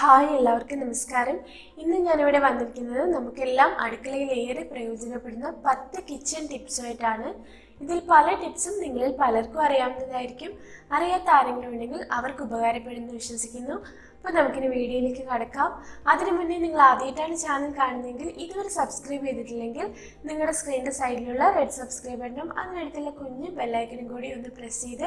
Hi എല്ലാവർക്കും നമസ്കാരം. ഇന്ന് ഞാനിവിടെ വന്നിരിക്കുന്നത് നമുക്കെല്ലാം അടുക്കളയിൽ ഏറെ പ്രയോജനപ്പെടുന്ന പത്ത് കിച്ചൺ ടിപ്സുമായിട്ടാണ് ഇതിൽ പല ടിപ്സും നിങ്ങളിൽ പലർക്കും അറിയാവുന്നതായിരിക്കും. അറിയാത്ത ആരെങ്കിലും ഉണ്ടെങ്കിൽ അവർക്ക് ഉപകാരപ്പെടുമെന്ന് വിശ്വസിക്കുന്നു. അപ്പോൾ നമുക്കിനി വീഡിയോയിലേക്ക് കടക്കാം. അതിനു മുന്നേ നിങ്ങൾ ആദ്യമായിട്ടാണ് ചാനൽ കാണുന്നതെങ്കിൽ ഇതുവരെ സബ്സ്ക്രൈബ് ചെയ്തിട്ടില്ലെങ്കിൽ നിങ്ങളുടെ സ്ക്രീനിന്റെ സൈഡിലുള്ള റെഡ് സബ്സ്ക്രൈബ് ബട്ടണും അതിനടുത്തുള്ള കുഞ്ഞ് ബെല്ലൈക്കനും കൂടി ഒന്ന് പ്രസ് ചെയ്ത്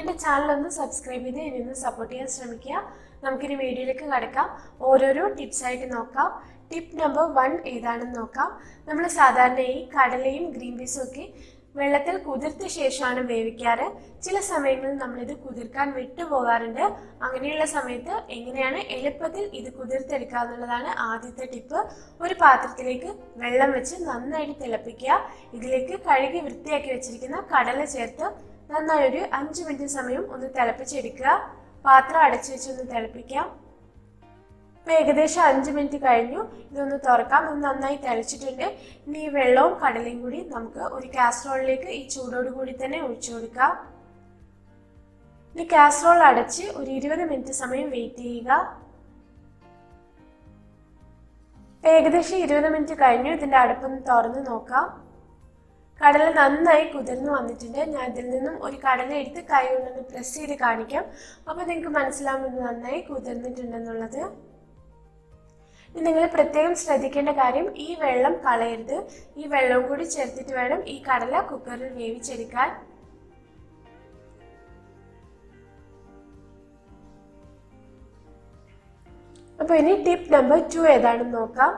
എന്റെ ചാനൽ ഒന്ന് സബ്സ്ക്രൈബ് ചെയ്ത് എന്നെ ഒന്ന് സപ്പോർട്ട് ചെയ്യാൻ ശ്രമിക്കുക. നമുക്കിനി വീഡിയോയിലേക്ക് കടക്കാം. ഓരോരോ ടിപ്സ് ആയിട്ട് നോക്കാം. ടിപ്പ് നമ്പർ വൺ ഏതാണെന്ന് നോക്കാം. നമ്മൾ സാധാരണ ഈ കടലയും ഗ്രീൻ പീസും ഒക്കെ വെള്ളത്തിൽ കുതിർത്ത ശേഷമാണ് വേവിക്കാറ്. ചില സമയങ്ങളിൽ നമ്മളിത് കുതിർക്കാൻ വിട്ടുപോകാറുണ്ട് അങ്ങനെയുള്ള സമയത്ത് എങ്ങനെയാണ് എളുപ്പത്തിൽ ഇത് കുതിർത്തെടുക്കുക എന്നുള്ളതാണ് ആദ്യത്തെ ടിപ്പ് ഒരു പാത്രത്തിലേക്ക് വെള്ളം വെച്ച് നന്നായിട്ട് തിളപ്പിക്കുക. ഇതിലേക്ക് കഴുകി വൃത്തിയാക്കി വെച്ചിരിക്കുന്ന കടല ചേർത്ത് നന്നായി ഒരു അഞ്ച് മിനിറ്റ് സമയം ഒന്ന് തിളപ്പിച്ചെടുക്കുക. പാത്രം അടച്ചു വെച്ചൊന്ന് തിളപ്പിക്കാം. ഇപ്പം ഏകദേശം അഞ്ച് മിനിറ്റ് കഴിഞ്ഞു. ഇതൊന്ന് തുറക്കാം. ഇത് നന്നായി തിളച്ചിട്ടുണ്ട്. ഇനി ഈ വെള്ളവും കടലയും കൂടി നമുക്ക് ഒരു കാസറോളിലേക്ക് ഈ ചൂടോട് കൂടി തന്നെ ഒഴിച്ചു കൊടുക്കാം. ഇനി കാസറോൾ അടച്ച് ഒരു ഇരുപത് മിനിറ്റ് സമയം വെയിറ്റ് ചെയ്യുക. ഏകദേശം ഇരുപത് മിനിറ്റ് കഴിഞ്ഞു. ഇതിന്റെ അടുപ്പൊന്ന് തുറന്ന് നോക്കാം. കടല നന്നായി കുതിർന്ന് വന്നിട്ടുണ്ട്. ഞാൻ ഇതിൽ നിന്നും ഒരു കടല എടുത്ത് കൈ കൊണ്ടൊന്ന് പ്രസ് ചെയ്ത് കാണിക്കാം. അപ്പോൾ നിങ്ങൾക്ക് മനസ്സിലാവുന്നത് നന്നായി കുതിർന്നിട്ടുണ്ടെന്നുള്ളത്. നിങ്ങൾ പ്രത്യേകം ശ്രദ്ധിക്കേണ്ട കാര്യം ഈ വെള്ളം കളയരുത്. ഈ വെള്ളവും കൂടി ചേർത്തിട്ട് വേണം ഈ കടല കുക്കറിൽ വേവിച്ചെടുക്കാൻ. അപ്പോൾ ഇനി ടിപ്പ് നമ്പർ ടു ഏതാണെന്ന് നോക്കാം.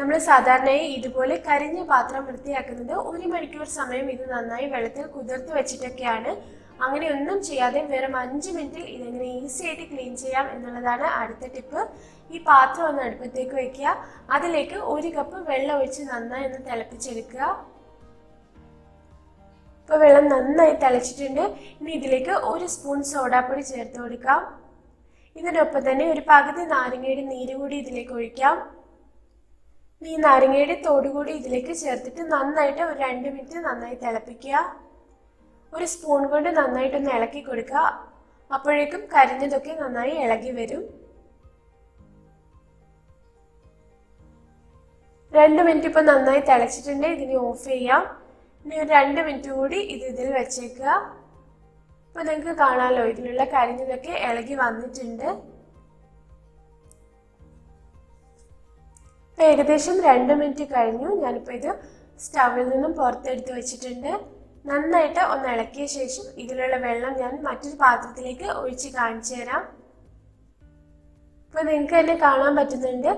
നമ്മൾ സാധാരണയായി ഇതുപോലെ കരിഞ്ഞ പാത്രം വൃത്തിയാക്കുന്നത് ഒരു മണിക്കൂർ സമയം ഇത് നന്നായി വെള്ളത്തിൽ കുതിർത്ത് വെച്ചിട്ടൊക്കെയാണ്. അങ്ങനെ ഒന്നും ചെയ്യാതെ വെറും അഞ്ച് മിനിറ്റിൽ ഇതെങ്ങനെ ഈസി ആയിട്ട് ക്ലീൻ ചെയ്യാം എന്നുള്ളതാണ് അടുത്ത ടിപ്പ്. ഈ പാത്രം ഒന്ന് അടുപ്പത്തേക്ക് വെക്കുക. അതിലേക്ക് ഒരു കപ്പ് വെള്ളം ഒഴിച്ച് നന്നായി ഒന്ന് തിളപ്പിച്ചെടുക്കുക. ഇപ്പൊ വെള്ളം നന്നായി തിളച്ചിട്ടുണ്ട്. ഇനി ഇതിലേക്ക് ഒരു സ്പൂൺ സോഡാപ്പൊടി ചേർത്ത് കൊടുക്കാം. ഇതിനൊപ്പം തന്നെ ഒരു പകുതി നാരങ്ങയുടെ നീര് കൂടി ഇതിലേക്ക് ഒഴിക്കാം. ഈ നാരങ്ങയുടെ കൂടി ഇതിലേക്ക് ചേർത്തിട്ട് നന്നായിട്ട് ഒരു രണ്ട് മിനിറ്റ് നന്നായി തിളപ്പിക്കുക. ഒരു സ്പൂൺ കൊണ്ട് നന്നായിട്ടൊന്ന് ഇളക്കി കൊടുക്കുക. അപ്പോഴേക്കും കരിഞ്ഞതൊക്കെ നന്നായി ഇളകി വരും. രണ്ട് മിനിറ്റ് ഇപ്പൊ നന്നായി തിളച്ചിട്ടുണ്ട്. ഇതിനെ ഓഫ് ചെയ്യാം. ഇനി ഒരു രണ്ട് മിനിറ്റ് കൂടി ഇത് ഇതിൽ വെച്ചേക്കുക. ഇപ്പൊ നിങ്ങൾക്ക് കാണാമല്ലോ ഇതിലുള്ള കരിഞ്ഞതൊക്കെ ഇളകി വന്നിട്ടുണ്ട്. ഏകദേശം രണ്ട് മിനിറ്റ് കഴിഞ്ഞു. ഞാനിപ്പോൾ ഇത് സ്റ്റവിൽ നിന്നും പുറത്തെടുത്ത് വെച്ചിട്ടുണ്ട്. നന്നായിട്ട് ഒന്ന് ഇളക്കിയ ശേഷം ഇതിലുള്ള വെള്ളം ഞാൻ മറ്റൊരു പാത്രത്തിലേക്ക് ഒഴിച്ച് കാണിച്ചു തരാം. ഇപ്പൊ നിങ്ങൾക്ക് തന്നെ കാണാൻ പറ്റുന്നുണ്ട്.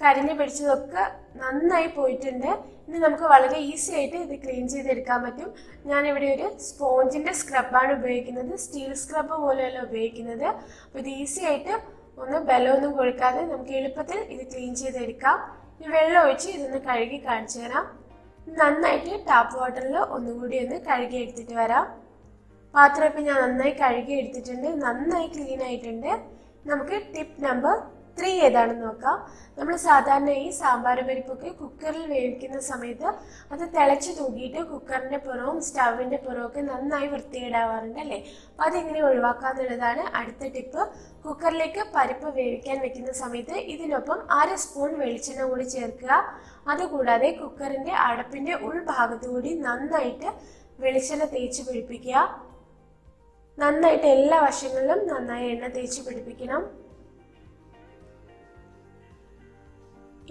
കരിഞ്ഞു പിടിച്ചതൊക്കെ നന്നായി പോയിട്ടുണ്ട്. ഇനി നമുക്ക് വളരെ ഈസി ആയിട്ട് ഇത് ക്ലീൻ ചെയ്തെടുക്കാൻ പറ്റും. ഞാനിവിടെ ഒരു സ്പോഞ്ചിന്റെ സ്ക്രബാണ് ഉപയോഗിക്കുന്നത്. സ്റ്റീൽ സ്ക്രബ് പോലെയല്ല ഉപയോഗിക്കുന്നത്. അപ്പോൾ ഇത് ഈസി ആയിട്ട് ഒന്ന് ബലമൊന്നും കൊടുക്കാതെ നമുക്ക് എളുപ്പത്തിൽ ഇത് ക്ലീൻ ചെയ്തെടുക്കാം. ഈ വെള്ളം ഒഴിച്ച് ഇതൊന്ന് കഴുകി കാണിച്ചു തരാം. നന്നായിട്ട് ടാപ്പ് വാട്ടറിൽ ഒന്നുകൂടി ഒന്ന് കഴുകി എടുത്തിട്ട് വരാം. പാത്രം ഇപ്പം ഞാൻ നന്നായി കഴുകി എടുത്തിട്ടുണ്ട്. നന്നായി ക്ലീൻ ആയിട്ടുണ്ട്. നമുക്ക് ടിപ്പ് നമ്പർ ത്രീ ഏതാണെന്ന് നോക്കാം. നമ്മൾ സാധാരണ ഈ സാമ്പാർ പരിപ്പൊക്കെ കുക്കറിൽ വേവിക്കുന്ന സമയത്ത് അത് തിളച്ച് തൂക്കിയിട്ട് കുക്കറിന്റെ പുറവും സ്റ്റവിന്റെ പുറവും നന്നായി വൃത്തിയിടാവാറുണ്ട് അല്ലേ? അപ്പോൾ അതെങ്ങനെ ഒഴിവാക്കാന്നുള്ളതാണ് അടുത്ത ടിപ്പ് കുക്കറിലേക്ക് പരിപ്പ് വേവിക്കാൻ വെക്കുന്ന സമയത്ത് ഇതിനൊപ്പം അര സ്പൂൺ വെളിച്ചെണ്ണ കൂടി ചേർക്കുക. അതുകൂടാതെ കുക്കറിന്റെ അടപ്പിന്റെ ഉൾഭാഗത്തു കൂടി നന്നായിട്ട് വെളിച്ചെണ്ണ തേച്ച് പിടിപ്പിക്കുക. നന്നായിട്ട് എല്ലാ വശങ്ങളിലും നന്നായി എണ്ണ തേച്ച് പിടിപ്പിക്കണം.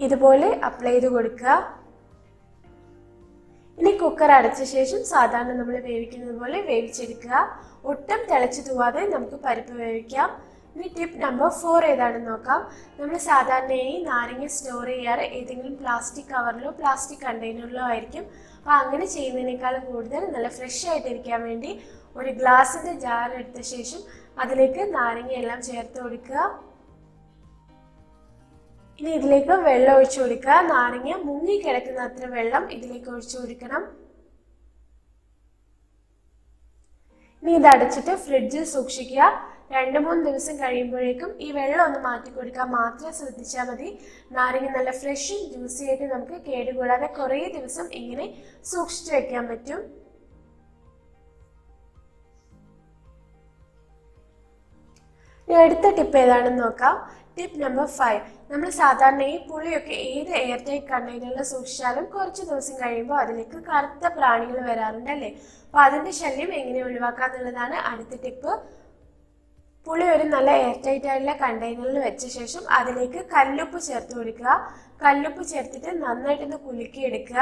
ഇതുപോലെ അപ്ലൈ ചെയ്ത് കൊടുക്കുക. ഇനി കുക്കർ അടച്ച ശേഷം സാധാരണ നമ്മൾ വേവിക്കുന്നത് പോലെ വേവിച്ചെടുക്കുക. ഒട്ടും തിളച്ചു തൂവാതെ നമുക്ക് പരിപ്പ് വേവിക്കാം. ഇനി ടിപ്പ് നമ്പർ ഫോർ ഏതാണെന്ന് നോക്കാം. നമ്മൾ സാധാരണയായി നാരങ്ങ സ്റ്റോർ ചെയ്യാറ് ഏതെങ്കിലും പ്ലാസ്റ്റിക് കവറിലോ പ്ലാസ്റ്റിക് കണ്ടെയ്നറിലോ ആയിരിക്കും. അപ്പോൾ അങ്ങനെ ചെയ്യുന്നതിനേക്കാളും കൂടുതൽ നല്ല ഫ്രഷ് ആയിട്ടിരിക്കാൻ വേണ്ടി ഒരു ഗ്ലാസിന്റെ ജാർ എടുത്ത ശേഷം അതിലേക്ക് നാരങ്ങയെല്ലാം ചേർത്ത് കൊടുക്കുക. ഇനി ഇതിലേക്ക് വെള്ളം ഒഴിച്ചു കൊടുക്കുക. നാരങ്ങ മുങ്ങി കിടക്കുന്ന അത്ര വെള്ളം ഇതിലേക്ക് ഒഴിച്ചു കൊടുക്കണം. ഇനി ഇത് അടച്ചിട്ട് ഫ്രിഡ്ജിൽ സൂക്ഷിക്കുക. രണ്ട് മൂന്ന് ദിവസം കഴിയുമ്പോഴേക്കും ഈ വെള്ളം ഒന്ന് മാറ്റി കൊടുക്കാൻ മാത്രം ശ്രദ്ധിച്ചാൽ മതി. നാരങ്ങ നല്ല ഫ്രഷും ജ്യൂസി ആയിട്ട് നമുക്ക് കേടുകൂടാതെ കുറേ ദിവസം ഇങ്ങനെ സൂക്ഷിച്ചു വെക്കാൻ പറ്റും. അടുത്ത ടിപ്പ് ഏതാണെന്ന് നോക്കാം. ടിപ്പ് നമ്പർ ഫൈവ് നമ്മൾ സാധാരണ ഈ പുളിയൊക്കെ ഏത് എയർ ടൈറ്റ് കണ്ടെയ്നറിൽ സൂക്ഷിച്ചാലും കുറച്ച് ദിവസം കഴിയുമ്പോൾ അതിലേക്ക് കറുത്ത പ്രാണികൾ വരാറുണ്ട് അല്ലേ? അപ്പോൾ അതിന്റെ ശല്യം എങ്ങനെ ഒഴിവാക്കാന്നുള്ളതാണ് അടുത്ത ടിപ്പ് പുളി ഒരു നല്ല എയർ ടൈറ്റ് ആയിട്ടുള്ള കണ്ടെയ്നറിൽ വെച്ച ശേഷം അതിലേക്ക് കല്ലുപ്പ് ചേർത്ത് കൊടുക്കുക. കല്ലുപ്പ് ചേർത്തിട്ട് നന്നായിട്ടൊന്ന് കുലുക്കിയെടുക്കുക.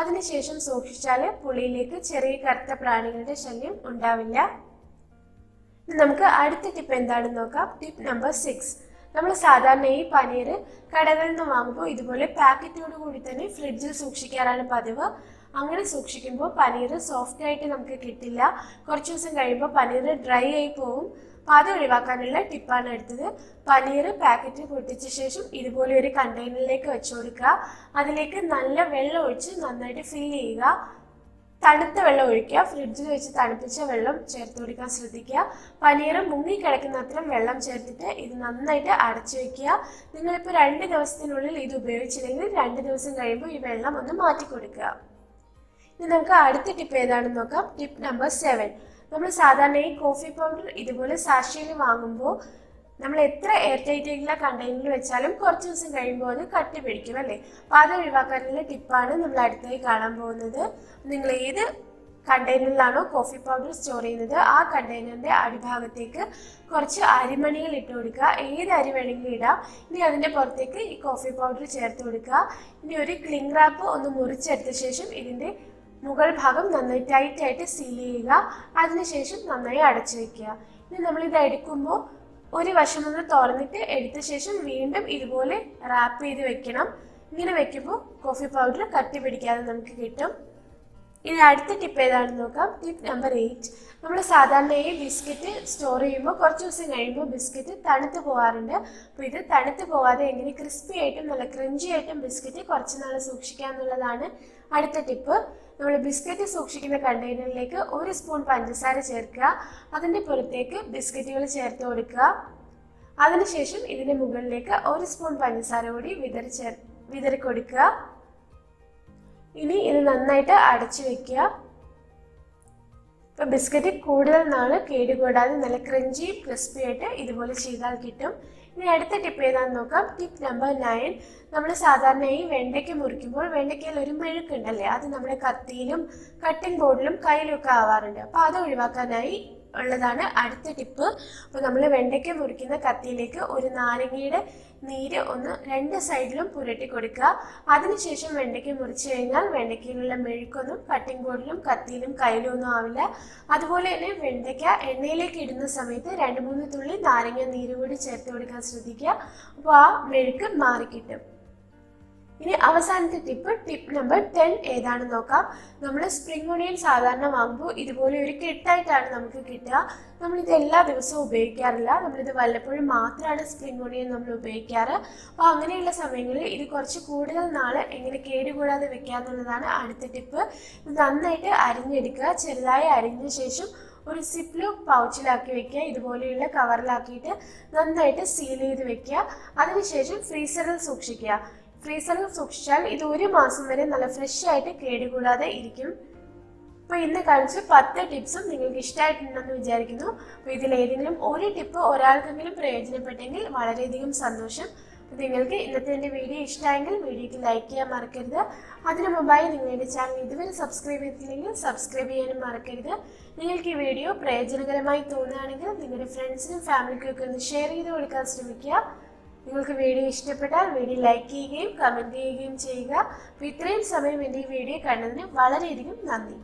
അതിനുശേഷം സൂക്ഷിച്ചാൽ പുളിയിലേക്ക് ചെറിയ കറുത്ത പ്രാണികളുടെ ശല്യം ഉണ്ടാവില്ല. നമുക്ക് അടുത്ത ടിപ്പ് എന്താണെന്ന് നോക്കാം. ടിപ്പ് നമ്പർ സിക്സ് നമ്മൾ സാധാരണ ഈ പനീർ കടകളിൽ നിന്ന് വാങ്ങുമ്പോൾ ഇതുപോലെ പാക്കറ്റോട് കൂടി തന്നെ ഫ്രിഡ്ജിൽ സൂക്ഷിക്കാറാണ് പതിവ്. അങ്ങനെ സൂക്ഷിക്കുമ്പോൾ പനീർ സോഫ്റ്റ് ആയിട്ട് നമുക്ക് കിട്ടില്ല. കുറച്ച് ദിവസം കഴിയുമ്പോൾ പനീർ ഡ്രൈ ആയി പോകും അപ്പോൾ അത് ഒഴിവാക്കാനുള്ള ടിപ്പാണ് എടുത്തത്. പനീർ പാക്കറ്റ് പൊട്ടിച്ച ശേഷം ഇതുപോലെ ഒരു കണ്ടെയ്നറിലേക്ക് വെച്ചു കൊടുക്കുക. അതിലേക്ക് നല്ല വെള്ളം ഒഴിച്ച് നന്നായിട്ട് ഫില്ല് ചെയ്യുക. തണുത്ത വെള്ളം ഒഴിക്കുക. ഫ്രിഡ്ജിൽ വെച്ച് തണുപ്പിച്ച വെള്ളം ചേർത്ത് കൊടുക്കാൻ ശ്രദ്ധിക്കുക. പനീറും മുങ്ങിക്കിടക്കുന്ന അത്രയും വെള്ളം ചേർത്തിട്ട് ഇത് നന്നായിട്ട് അടച്ചു വെക്കുക. നിങ്ങളിപ്പോൾ രണ്ട് ദിവസത്തിനുള്ളിൽ ഇത് ഉപയോഗിച്ചില്ലെങ്കിൽ രണ്ട് ദിവസം കഴിയുമ്പോൾ ഈ വെള്ളം ഒന്ന് മാറ്റി കൊടുക്കുക. ഇനി നമുക്ക് അടുത്ത ടിപ്പ് ഏതാണെന്ന് നോക്കാം. Tip number seven. നമ്മൾ സാധാരണ ഈ കോഫി പൗഡർ ഇതുപോലെ സാക്ഷിയിൽ വാങ്ങുമ്പോൾ നമ്മൾ എത്ര എയർ ടൈറ്റ് ആയിട്ടുള്ള കണ്ടെയ്നറിൽ വെച്ചാലും കുറച്ച് ദിവസം കഴിയുമ്പോൾ അത് കട്ടി പിടിക്കും അല്ലേ? അപ്പോൾ അത് ഒഴിവാക്കാനുള്ള ടിപ്പാണ് നമ്മൾ അടുത്തായി കാണാൻ പോകുന്നത്. നിങ്ങൾ ഏത് കണ്ടെയ്നറിലാണോ കോഫി പൗഡർ സ്റ്റോർ ചെയ്യുന്നത് ആ കണ്ടെയ്നറിന്റെ അടിഭാഗത്തേക്ക് കുറച്ച് അരിമണികൾ ഇട്ട് കൊടുക്കുക. ഏത് അരി വേണമെങ്കിലും ഇടാം. ഇനി അതിന്റെ പുറത്തേക്ക് ഈ കോഫി പൗഡർ ചേർത്ത് കൊടുക്കുക. ഇനി ഒരു ക്ലിംഗ് റാപ്പ് ഒന്ന് മുറിച്ചെടുത്ത ശേഷം ഇതിന്റെ മുകൾ ഭാഗം നന്നായി ടൈറ്റായിട്ട് സീൽ ചെയ്യുക. അതിനുശേഷം നന്നായി അടച്ചു വെക്കുക. ഇനി നമ്മൾ ഇത് എടുക്കുമ്പോൾ ഒരു വശം ഒന്ന് തുറന്നിട്ട് എടുത്ത ശേഷം വീണ്ടും ഇതുപോലെ റാപ്പ് ചെയ്ത് വെക്കണം. ഇങ്ങനെ വെക്കുമ്പോൾ കോഫി പൗഡർ കട്ടി പിടിക്കാതെ നമുക്ക് കിട്ടും. ഇനി അടുത്ത ടിപ്പ് ഏതാണെന്ന് നോക്കാം. ടിപ്പ് നമ്പർ എയ്റ്റ് നമ്മൾ സാധാരണ ഈ ബിസ്ക്കറ്റ് സ്റ്റോർ ചെയ്യുമ്പോൾ കുറച്ച് ദിവസം കഴിയുമ്പോൾ ബിസ്ക്കറ്റ് തണുത്ത് പോകാറുണ്ട് അപ്പോൾ ഇത് തണുത്ത് പോകാതെ എങ്ങനെ ക്രിസ്പി ആയിട്ടും നല്ല ക്രഞ്ചി ആയിട്ടും ബിസ്ക്കറ്റ് കുറച്ച് നാൾ സൂക്ഷിക്കുക എന്നുള്ളതാണ് അടുത്ത ടിപ്പ് നമ്മൾ ബിസ്ക്കറ്റ് സൂക്ഷിക്കുന്ന കണ്ടെയ്നറിലേക്ക് ഒരു സ്പൂൺ പഞ്ചസാര ചേർക്കുക. അതിന്റെ പുറത്തേക്ക് ബിസ്ക്കറ്റുകൾ ചേർത്ത് കൊടുക്കുക. അതിനുശേഷം ഇതിന്റെ മുകളിലേക്ക് ഒരു സ്പൂൺ പഞ്ചസാര കൂടി വിതറി ചേർ വിതറി കൊടുക്കുക. ഇനി ഇത് നന്നായിട്ട് അടച്ചു വെക്കുക. ഇപ്പൊ ബിസ്ക്കറ്റ് കൂടുതൽ നാൾ കേടുകൂടാതെ നല്ല ക്രഞ്ചി ക്രിസ്പി ആയിട്ട് ഇതുപോലെ ചെയ്താൽ കിട്ടും. ഇനി അടുത്ത ടിപ്പ് ഏതാണെന്ന് നോക്കാം. ടിപ്പ് നമ്പർ നയൻ നമ്മൾ സാധാരണയായി വെണ്ടയ്ക്ക് മുറിക്കുമ്പോൾ വെണ്ടയ്ക്കയിൽ ഒരു മെഴുക്കുണ്ടല്ലേ? അത് നമ്മുടെ കത്തിയിലും കട്ടിംഗ് ബോർഡിലും കയ്യിലും ഒക്കെ ആവാറുണ്ട്. അപ്പോൾ അത് ഒഴിവാക്കാനായി ഉള്ളതാണ് അടുത്ത ടിപ്പ്. അപ്പോൾ നമ്മൾ വെണ്ടയ്ക്ക മുറിക്കുന്ന കത്തിയിലേക്ക് ഒരു നാരങ്ങയുടെ നീര് ഒന്ന് രണ്ട് സൈഡിലും പുരട്ടി കൊടുക്കുക. അതിനുശേഷം വെണ്ടയ്ക്ക മുറിച്ചു കഴിഞ്ഞാൽ വെണ്ടയ്ക്കയിലുള്ള മെഴുക്കൊന്നും കട്ടിംഗ് ബോർഡിലും കത്തിയിലും കയ്യിലും ഒന്നും ആവില്ല. അതുപോലെ തന്നെ വെണ്ടയ്ക്ക എണ്ണയിലേക്ക് ഇടുന്ന സമയത്ത് രണ്ട് മൂന്ന് തുള്ളി നാരങ്ങ നീര് കൂടി ചേർത്ത് കൊടുക്കാൻ ശ്രദ്ധിക്കുക. അപ്പോൾ ആ മെഴുക്ക് മാറിക്കിട്ടും. ഇനി അവസാനത്തെ ടിപ്പ് ടിപ്പ് നമ്പർ ടെൻ ഏതാണെന്ന് നോക്കാം. നമ്മൾ സ്പ്രിംഗ് ഒണിയൻ സാധാരണ വാങ്ങുമ്പോൾ ഇതുപോലെ ഒരു കെട്ടായിട്ടാണ് നമുക്ക് കിട്ടുക. നമ്മളിത് എല്ലാ ദിവസവും ഉപയോഗിക്കാറില്ല. നമ്മളിത് വല്ലപ്പോഴും മാത്രമാണ് സ്പ്രിംഗ് ഒണിയൻ നമ്മൾ ഉപയോഗിക്കാറ്. അപ്പോൾ അങ്ങനെയുള്ള സമയങ്ങളിൽ ഇത് കുറച്ച് കൂടുതൽ നാൾ എങ്ങനെ കേടുകൂടാതെ വെക്കുക എന്നുള്ളതാണ് അടുത്ത ടിപ്പ് ഇത് നന്നായിട്ട് അരിഞ്ഞെടുക്കുക. ചെറുതായി അരിഞ്ഞ ശേഷം ഒരു സിപ്ലോ പൗച്ചിലാക്കി വെക്കുക. ഇതുപോലെയുള്ള കവറിലാക്കിയിട്ട് നന്നായിട്ട് സീൽ ചെയ്ത് വെക്കുക. അതിനുശേഷം ഫ്രീസറിൽ സൂക്ഷിക്കുക. ഫ്രീസറിൽ സൂക്ഷിച്ചാൽ ഇത് ഒരു മാസം വരെ നല്ല ഫ്രഷ് ആയിട്ട് കേടുകൂടാതെ ഇരിക്കും. അപ്പോൾ ഇന്ന് കാണിച്ച പത്ത് ടിപ്സും നിങ്ങൾക്ക് ഇഷ്ടമായിട്ടുണ്ടെന്ന് വിചാരിക്കുന്നു. അപ്പോൾ ഇതിൽ ഏതെങ്കിലും ഒരു ടിപ്പ് ഒരാൾക്കെങ്കിലും പ്രയോജനപ്പെട്ടെങ്കിൽ വളരെയധികം സന്തോഷം. നിങ്ങൾക്ക് ഇന്നത്തെ എന്റെ വീഡിയോ ഇഷ്ടമായെങ്കിൽ വീഡിയോക്ക് ലൈക്ക് ചെയ്യാൻ മറക്കരുത്. അതിനു മുമ്പായി നിങ്ങളുടെ ചാനൽ ഇതുവരെ സബ്സ്ക്രൈബ് ചെയ്തിട്ടില്ലെങ്കിൽ സബ്സ്ക്രൈബ് ചെയ്യാനും മറക്കരുത്. നിങ്ങൾക്ക് ഈ വീഡിയോ പ്രയോജനകരമായി തോന്നുകയാണെങ്കിൽ നിങ്ങളുടെ ഫ്രണ്ട്സിനും ഫാമിലിക്കും ഒക്കെ ഒന്ന് ഷെയർ ചെയ്ത് കൊടുക്കാൻ ശ്രമിക്കുക. നിങ്ങൾക്ക് വീഡിയോ ഇഷ്ടപ്പെട്ടാൽ വീഡിയോ ലൈക്ക് ചെയ്യുകയും കമന്റ് ചെയ്യുകയും ചെയ്യുക. ഇത്രയും സമയം എന്റെ ഈ വീഡിയോ കണ്ടതിന് വളരെയധികം നന്ദി.